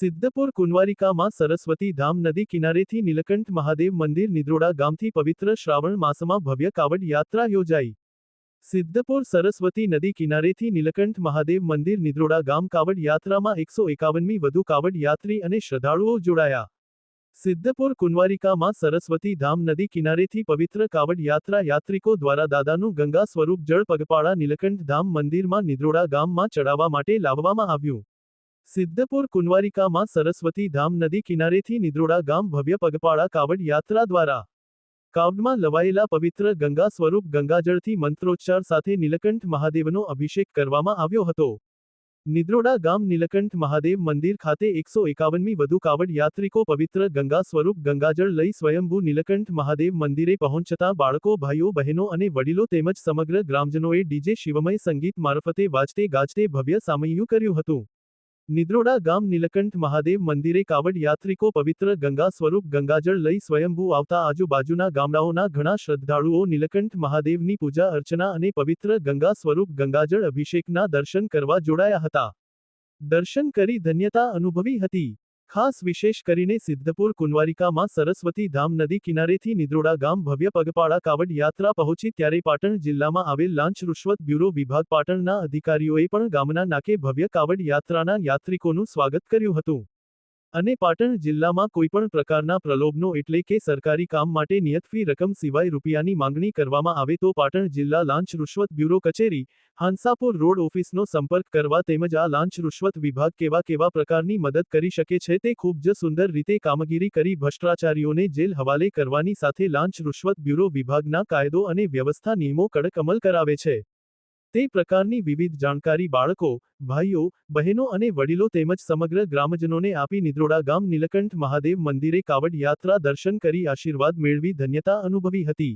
સિદ્ધપુર કુંવારિકામાં સરસ્વતી ધામ નદી કિનારેથી નીલકંઠ મહાદેવ મંદિર નિદ્રોડા ગામથી પવિત્ર શ્રાવણ માસમાં ભવ્ય કાવડ યાત્રા યોજાઈ. સિદ્ધપુર સરસ્વતી નદી કિનારેથી નીલકંઠ મહાદેવ મંદિર નિદ્રોડા ગામ કાવડ યાત્રામાં એકસો એકાવનમી વધુ કાવડ યાત્રી અને શ્રદ્ધાળુઓ જોડાયા. સિદ્ધપુર કુંવારિકામાં સરસ્વતી ધામ નદી કિનારેથી પવિત્ર કાવડ યાત્રા યાત્રિકો દ્વારા દાદાનું ગંગા સ્વરૂપ જળ પગપાળા નીલકંઠ ધામ મંદિરમાં નિદ્રોડા ગામમાં ચડાવવા માટે લાવવામાં આવ્યું. સિદ્ધપુર કુંવારિકામાં સરસ્વતી ધામ નદી કિનારેથી નિદ્રોડા ગામ ભવ્ય પગપાળા કાવડ યાત્રા દ્વારા કાવડમાં લવાયેલા પવિત્ર ગંગા સ્વરૂપ ગંગાજળથી મંત્રોચ્ચાર સાથે નીલકંઠ મહાદેવનો અભિષેક કરવામાં આવ્યો હતો. નિદ્રોડા ગામ નીલકંઠ મહાદેવ મંદિર ખાતે એકસો એકાવનમી વધુ કાવડ યાત્રિકો પવિત્ર ગંગા સ્વરૂપ ગંગાજળ લઈ સ્વયંભૂ નીલકંઠ મહાદેવ મંદિરે પહોંચતા બાળકો, ભાઈઓ, બહેનો અને વડીલો તેમજ સમગ્ર ગ્રામજનોએ ડીજે શિવમય સંગીત મારફતે વાજતે ગાજતે ભવ્ય સામૈયું કર્યું હતું. નિદ્રોડા ગામ નીલકંઠ મહાદેવ મંદિરે કાવડ યાત્રિકો પવિત્ર ગંગા સ્વરૂપ ગંગાજળ લઈ સ્વયંભૂ આવતા આજુબાજુના ગામડાઓના ઘણા શ્રદ્ધાળુઓ નીલકંઠ મહાદેવની પૂજા અર્ચના અને પવિત્ર ગંગા સ્વરૂપ ગંગાજળ અભિષેકના દર્શન કરવા જોડાયા હતા. દર્શન કરી ધન્યતા અનુભવી હતી. ખાસ વિશેષ કરીને સિદ્ધપુર કુંવારિકામાં સરસ્વતી ધામ નદી કિનારેથી નિદ્રોડા ગામ ભવ્ય પગપાળા કાવડ યાત્રા પહોંચી ત્યારે પાટણ જિલ્લામાં આવેલ લાંચ રૂશ્વત બ્યુરો વિભાગ પાટણના અધિકારીઓએ પણ ગામના નાકે ભવ્ય કાવડ યાત્રાના યાત્રિકોનું સ્વાગત કર્યું હતું. અને પાટણ જિલ્લામાં કોઈપણ પ્રકારના પ્રલોભનો એટલે કે સરકારી કામ માટે નિયત ફી રકમ સિવાય રૂપિયાની માંગણી કરવામાં આવે તો પાટણ જિલ્લા લાંચ રૂશ્વત બ્યુરો કચેરી, હાંસાપુર રોડ ઓફિસનો સંપર્ક કરવા તેમજ આ લાંચ રૂશ્વત વિભાગ કેવા કેવા પ્રકારની મદદ કરી શકે છે તે ખૂબ જ સુંદર રીતે કામગીરી કરી ભ્રષ્ટાચારીઓને જેલ હવાલે કરવાની સાથે લાંચ રૂશ્વત બ્યુરો વિભાગના કાયદો અને વ્યવસ્થા નિયમો કડક અમલ કરાવે છે. તે પ્રકારની વિવિધ જાણકારી બાળકો, ભાઈઓ, બહેનો અને વડીલો તેમજ સમગ્ર ગ્રામજનોને આપી નિદ્રોડા ગામ નીલકંઠ મહાદેવ મંદિરે કાવડ યાત્રા દર્શન કરી આશીર્વાદ મેળવી ધન્યતા અનુભવી હતી.